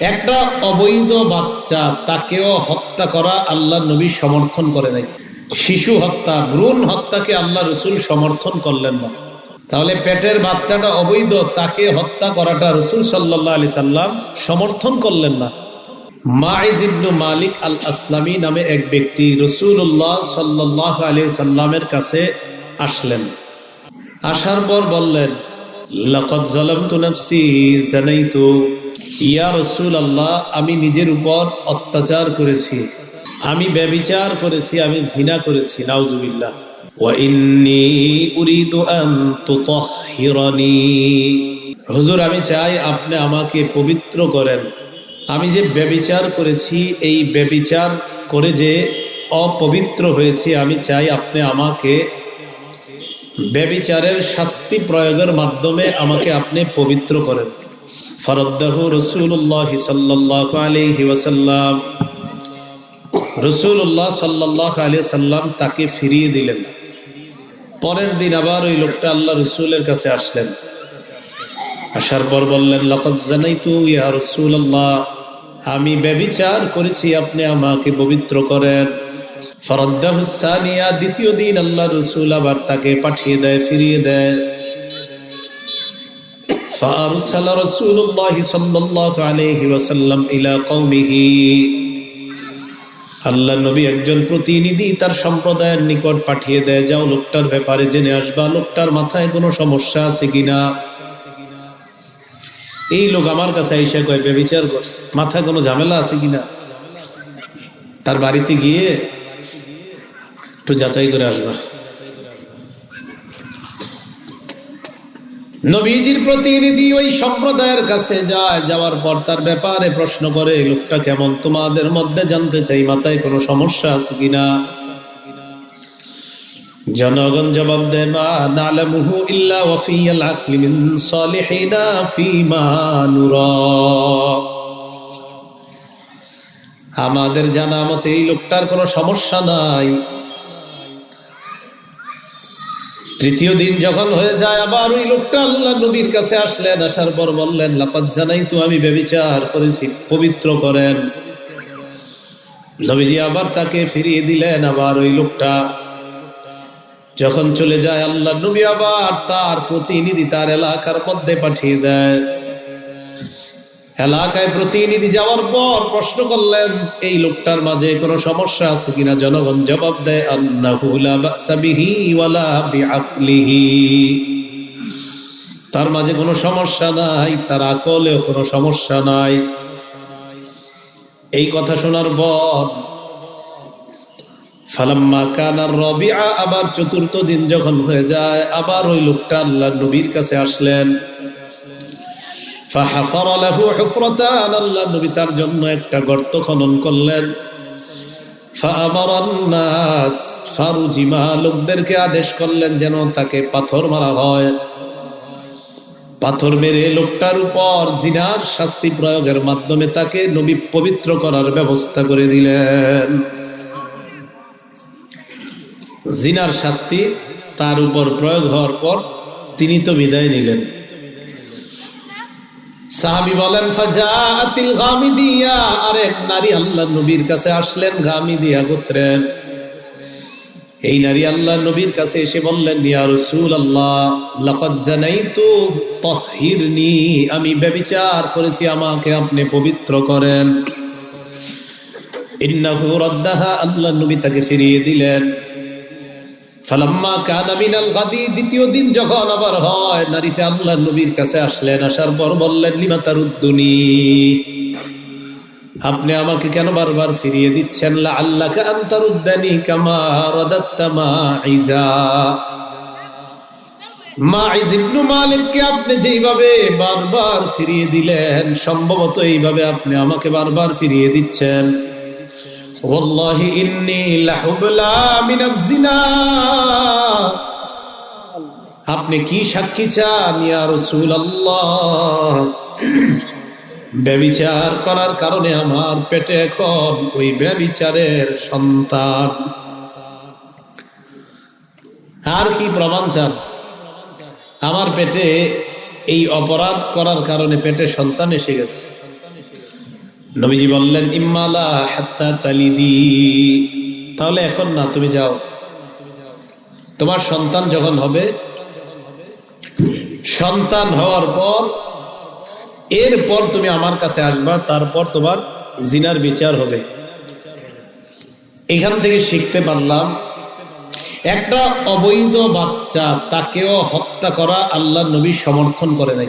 একটা অবৈধ বাচ্চা তাকেও হত্যা করা আল্লাহ নবী সমর্থন করে নাই। শিশু হত্যা, ভ্রূণ হত্যাকে আল্লাহ রসুল সমর্থন করলেন না। তাহলে পেটের বাচ্চাটা অবৈধ, তাকে হত্যা করাটা রসুল সাল্লাহ আলি সাল্লাম সমর্থন করলেন না। মাইজ ইবনু মালিক আল আসলামী নামে এক ব্যক্তি রসুল্লাহ সাল্লাহ আলি সাল্লামের কাছে আসলেন। আসার পর বললেন লকত জলম তু নফসি জানাই ইয়া রসুল আল্লাহ আমি নিজের উপর অত্যাচার করেছি। আমি ব্যবিচার করেছি, আমি জিনা করেছি, নাউজুবিল্লাহ। হুজুর, আমি চাই আপনি আমাকে পবিত্র করেন। আমি যে ব্যবিচার করেছি, এই ব্যবিচার করে যে অপবিত্র হয়েছি, আমি চাই আপনি আমাকে ব্যবিচারের শাস্তি প্রয়োগের মাধ্যমে আমাকে আপনি পবিত্র করেন। ফরদ্দাহ রসুল্লাহ সাল্লাহ আলহি ওয়াসাল্লাম। রসুল্লাহ সাল্লাহ সাল্লাম তাকে ফিরিয়ে দিলেন। পরের দিন আবার ওই লোকটা আল্লাহ রসুলের কাছে আসলেন। আসার পর বললেন লকত জানাই তু ইয়া রসুল আল্লাহ আমি ব্যবিচার করেছি, আপনি আমাকে পবিত্র করেন। ফরদ্দাহুসানিয়া দ্বিতীয় দিন আল্লাহ রসুল আবার তাকে পাঠিয়ে দেয়, ফিরিয়ে দেয়। فأرسل رسول الله صلى الله عليه وسلم إلى قومه আল্লাহ নবী একজন প্রতিনিধি তার সম্প্রদায়ের নিকট পাঠিয়ে দেয় যাও লোকটার ব্যাপারে জেনে আসবা লোকটার মাথায় কোনো সমস্যা আছে কিনা এই লোক আমার কাছে এসে কয় বিচার করছে মাথায় কোনো ঝামেলা আছে কিনা তার বাড়িতে গিয়ে একটু যাচাই করে আসবা নবীজির প্রতিনিধি ওই সম্প্রদায়ের কাছে যায়, যাওয়ার পর তার ব্যাপারে প্রশ্ন করে লোকটা কেমন? তোমাদের মধ্যে জানতে চাই, মাথায় কোনো সমস্যা আছে কিনা? জনগণ জবাব দেয়, মা আমাদের জানা মতে এই লোকটার কোনো সমস্যা নাই। তৃতীয় দিন যখন হয়ে যায়, আবার ওই লোকটা আল্লাহ নবীর কাছে আসলেন, আসার পর বললেন লাপাত জানাই তো আমি ব্যবিচার করেছি, পবিত্র করেন। নবীজি আবার তাকে ফিরিয়ে দিলেন, আবার ওই লোকটা যখন চলে যায়, আল্লাহ নবী আবার তার প্রতিনিধি তার এলাকার মধ্যে পাঠিয়ে দেয়। এলাকায় প্রতিনিধি যাওয়ার পর প্রশ্ন করলেন, এই লোকটার মাঝে কোনো সমস্যা আছে কিনা? জনগণ জবাব দেয় তার মাঝে কোনো সমস্যা নাই, তার আকলেও কোনো সমস্যা নাই। এই কথা শোনার পর ফালাম্মা কানার রবিআ, আবার চতুর্থ দিন যখন হয়ে যায়, আবার ওই লোকটা আল্লাহ নবীর কাছে আসলেন। আল্লাহ তার জন্য একটা গর্ত খনন করলেন। লোকদেরকে আদেশ করলেন যেন তাকে পাথর মারা হয়। পাথর মেরে লোকটার উপর জিনার শাস্তি প্রয়োগের মাধ্যমে তাকে নবী পবিত্র করার ব্যবস্থা করে দিলেন। জিনার শাস্তি তার উপর প্রয়োগ হওয়ার পর তিনি তো বিদায় নিলেন। সাহাবি বলেন ফাজাতিল গামিদিয়া আরেক নারী আল্লাহ নবীর কাছে আসলেন গামিদিয়া গোত্রের। এই নারী আল্লাহ নবীর কাছে এসে বললেন, ইয়া রাসূল আল্লাহ লাকাদ জানাইতু তাহহিরনি আমি ব্যভিচার করেছি, আমাকে আপনি পবিত্র করেন। ইন্নাহু রাদ্দাহা, আল্লাহ নবী তাকে ফিরিয়ে দিলেন। ফালাম্মা কানা মিনাল গাদি, দ্বিতীয় দিন যখন আবার হয়, নারীটা আল্লাহ নবীর কাছে আসলেন, আসার পর বললেন, লিমা তারুদ্দুনি? আপনি আমাকে কেন বারবার ফিরিয়ে দিচ্ছেন? লা আল্লাহকে আন্তারুদ্দানি কামা রাদাত্তামা ইজা মাইজ ইবনু মালিককে আপনি যেইভাবে বারবার ফিরিয়ে দিলেন, সম্ভবত এইভাবে আপনি আমাকে বারবার ফিরিয়ে দিচ্ছেন। والله إني لحبلا من الزنا আপনি কি সাক্ষী চান ইয়া রাসূলুল্লাহ ব্যবিচার করার কারণে আমার পেটে এখন ওই ব্যবিচারের সন্তান আর কি প্রমাণ চান আমার পেটে এই অপরাধ করার কারণে পেটে সন্তান এসে গেছে নবীজি বললেন ইম্মালা হাত্তা তালিদি। তাহলে এখন না, তুমি যাও। তোমার সন্তান যখন হবে, সন্তান হওয়ার পর, এরপর তুমি আমার কাছে আসবা, তারপর তোমার জিনার বিচার হবে। এখান থেকে শিখতে পারলাম, একটা অবৈধ বাচ্চা তাকেও হত্যা করা আল্লাহ নবী সমর্থন করে নাই।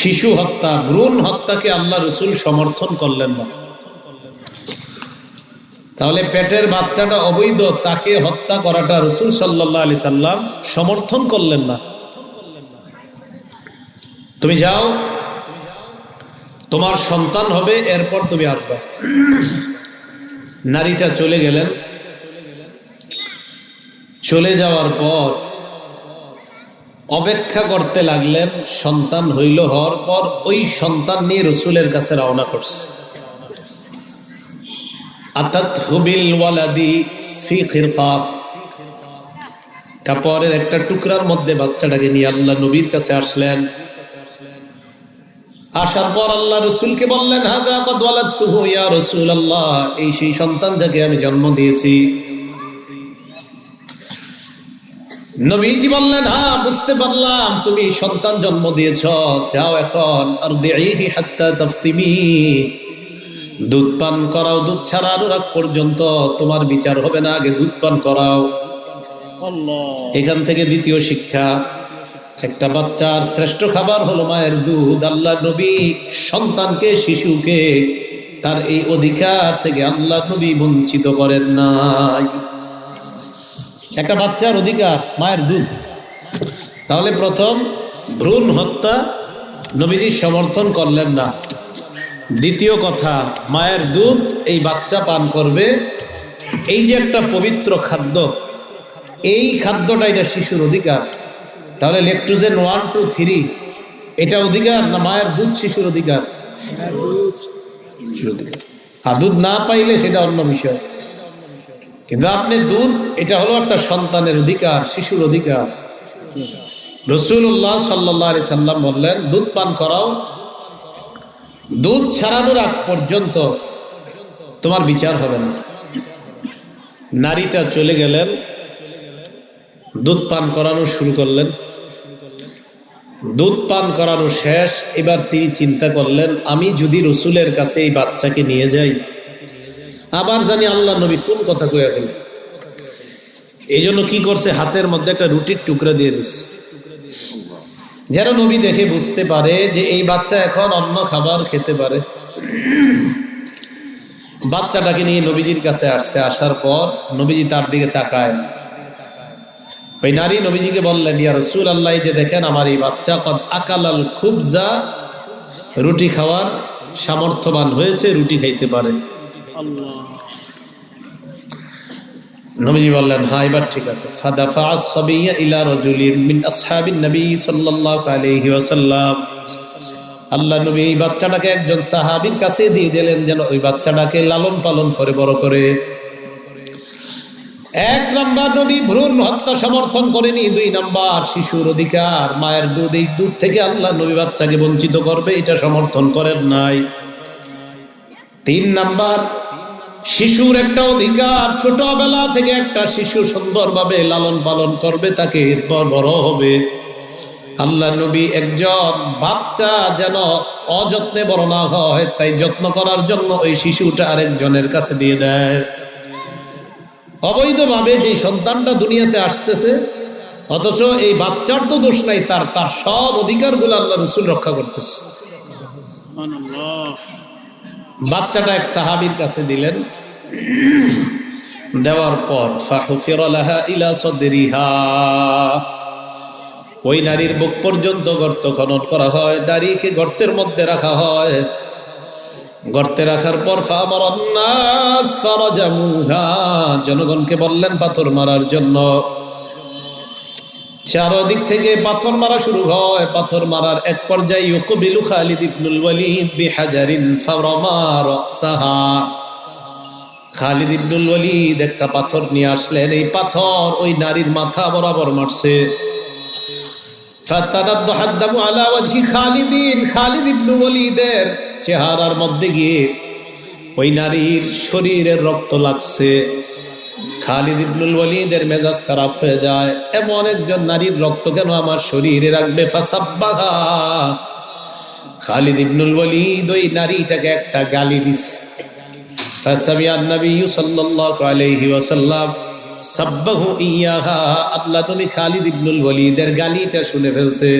শিশু হত্যা, ভ্রূণ হত্যাকে আল্লাহ রসুল সমর্থন করলেন না। তাহলে পেটের বাচ্চাটা অবৈধ, তাকে হত্যা করাটা রসুল সাল্লাহ আলি সাল্লাম সমর্থন করলেন না। তুমি যাও, তোমার সন্তান হবে, এরপর তুমি আসবে। নারীটা চলে গেলেন। চলে যাওয়ার পর অপেক্ষা করতে লাগলেন, সন্তান হইল হওয়ার পর ওই সন্তান নিয়ে রসুলের কাছে রওনা করছে। আতাত হুবিল ওয়ালাদি ফি কাপড়ের একটা টুকরার মধ্যে বাচ্চাটাকে নিয়ে আল্লাহ নবীর কাছে আসলেন। আসার পর আল্লাহ রসুলকে বললেন, হাদা কদ ওয়ালাদতুহু ইয়া রাসূলুল্লাহ, এই সেই সন্তান যাকে আমি জন্ম দিয়েছি। নবীজি বললেন হ্যাঁ বুঝতে পারলাম তুমি সন্তান জন্ম দিয়েছ যাও এখন আর দেহি হাত্তা তফতিমি। দুধ পান করাও দুধ ছাড়া অনুরাগ পর্যন্ত তোমার বিচার হবে না আগে দুধ পান করাও। এখান থেকে দ্বিতীয় শিক্ষা একটা বাচ্চার শ্রেষ্ঠ খাবার হলো মায়ের দুধ। আল্লাহ নবী সন্তানকে শিশুকে তার এই অধিকার থেকে আল্লাহ নবী বঞ্চিত করেন নাই। একটা বাচ্চার অধিকার, মায়ের দুধ তাহলে প্রথম, ভ্রূণ হত্যা নবীজি সমর্থন করলেন না। দ্বিতীয় কথা, মায়ের দুধ এই বাচ্চা পান করবে। এই যে একটা পবিত্র খাদ্য, এই খাদ্যটা এটা শিশুর অধিকার। তাহলে লেকট্রোজেন ওয়ান, টু, থ্রি, এটা অধিকার না মায়ের দুধ শিশুর অধিকার? অধিকার। আর দুধ না পাইলে সেটা অন্য বিষয়। কিন্তু আপনি দুধ এটা হলো একটা সন্তানের অধিকার, শিশুর অধিকার। রসুল্লাহ সাল্লাহ সাল্লাম বললেন, দুধ পান করাও, দুধ ছাড়ানোর আগ পর্যন্ত তোমার বিচার হবে না। নারীটা চলে গেলেন, দুধ পান করানো শুরু করলেন। দুধ পান করানো শেষ, এবার তিনি চিন্তা করলেন, আমি যদি রসুলের কাছে এই বাচ্চাকে নিয়ে যাই আবার জানি আল্লাহ নবী কোন কথা কয়ে ফেলে এই জন্য কি করছে? হাতের মধ্যে একটা রুটির টুকরা দিয়ে দিচ্ছে যেন নবী দেখে বুঝতে পারে যে এই বাচ্চা এখন অন্য খাবার খেতে পারে। বাচ্চাটাকে নিয়ে নবীজির কাছে আসছে, আসার পর নবীজি তার দিকে তাকায়। ওই নারী নবীজিকে বললেন, ইয়া রসুল আল্লাহ যে দেখেন আমার এই বাচ্চা, কদ আকালাল খুবজা, রুটি খাওয়ার সামর্থ্যবান হয়েছে, রুটি খাইতে পারে। নবীজি বললেন হ্যাঁ এবার ঠিক আছে। ফাদাফা ইলা মিন আসহাবিন নবী সাল্লাল্লাহু আলাইহি ওয়াসাল্লাম। আল্লাহ নবী এই বাচ্চাটাকে একজন সাহাবীর কাছে দিয়ে দিলেন যেন ওই বাচ্চাটাকে লালন পালন করে, বড় করে। এক নাম্বার নবী ভ্রূণ হত্যা সমর্থন করেনি। দুই নাম্বার শিশুর অধিকার, মায়ের দুধ, এই দুধ থেকে আল্লাহ নবী বাচ্চাকে বঞ্চিত করবে, এটা সমর্থন করেন নাই। তিন নাম্বার শিশুর একটা অধিকার, ছোটবেলা থেকে একটা শিশু সুন্দরভাবে লালন পালন করবে, তাকে এরপর বড় হবে। আল্লাহ নবী একজন বাচ্চা যেন অযত্নে বড় না হয়, তাই যত্ন করার জন্য ওই শিশুটা আরেকজনের কাছে দিয়ে দেয়। অবৈধভাবে যে সন্তানটা দুনিয়াতে আসতেছে, অথচ এই বাচ্চার তো দোষ নাই, তার তার সব অধিকারগুলো আল্লাহ রসুল রক্ষা করতেছে। বাচ্চাটা এক সাহাবির কাছে দিলেন। দেওয়ার পর ওই নারীর বুক পর্যন্ত গর্ত খনন করা হয় নারীকে গর্তের মধ্যে রাখা হয়। গর্তে রাখার পর জনগণকে বললেন পাথর মারার জন্য। চারদিক থেকে পাথর মারা শুরু হয়। পাথর মারার এক পর্যায়ে ইউকবিলু খালিদ ইবনুল ওয়ালিদ বিহাজারিন ফারমা রাসাহা। খালিদ ইবনুল ওয়ালিদ একটা পাথর নিয়ে আসলেন। এই পাথর ওই নারীর মাথা বরাবর মারছে। চেহারার মধ্যে গিয়ে ওই নারীর শরীরের রক্ত লাগছে। খালিদ ইবনুল ওয়ালিদের মেজাজ খারাপ হয়ে যায়। এমন একজন নারীর রক্ত কেন আমার শরীরে রাখবে? ফাসাব্বাহা। খালিদ ইবনুল ওয়ালিদ ওই নারীটাকে একটা গালি দিস। ফাসামিয়া নবী সাল্লাল্লাহু আলাইহি ওয়াসাল্লাম, সাব্বাহু ইয়াহা। আল্লাহ নবী খালিদ ইবনুল ওয়ালিদের গালিটা শুনে ফেলছে।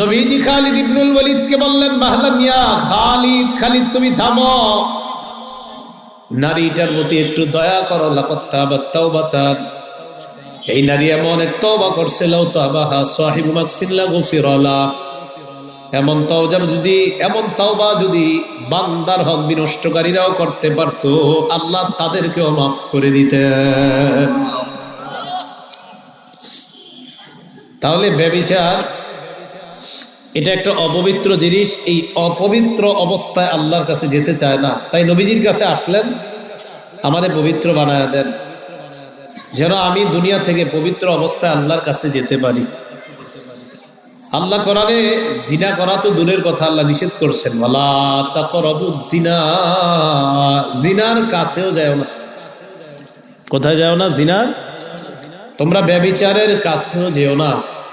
নবীজি খালিদ ইবনুল ওয়ালিদকে বললেন মাহলান ইয়া খালিদ খালিদ তুমি থামো। নারীটার প্রতি একটু দয়া করো বা এই নারী এমন এক তওবা করছে তাবাহা এমন যদি এমন যদি বান্দার হক বিনষ্টকারীরাও করতে পারতো, আল্লাহ তাদেরকেও মাফ করে দিতেন। তাহলে ব্যবিচার এটা একটা অপবিত্র জিনিস, এই অপবিত্র অবস্থায় আল্লাহর কাছে যেতে চায় না। তাই নবীজির কাছে আসলেন আমাদের পবিত্র বানায় দেন। যেন আমি দুনিয়া থেকে পবিত্র অবস্থায় আল্লাহর কাছে যেতে পারি। আল্লাহ করারে জিনা করা তো দূরের কথা, আল্লাহ নিষেধ করছেন। জিনা, জিনার কাছেও যায় না। কোথায় যাও না? জিনার? তোমরা ব্যবিচারের কাছেও যেও না।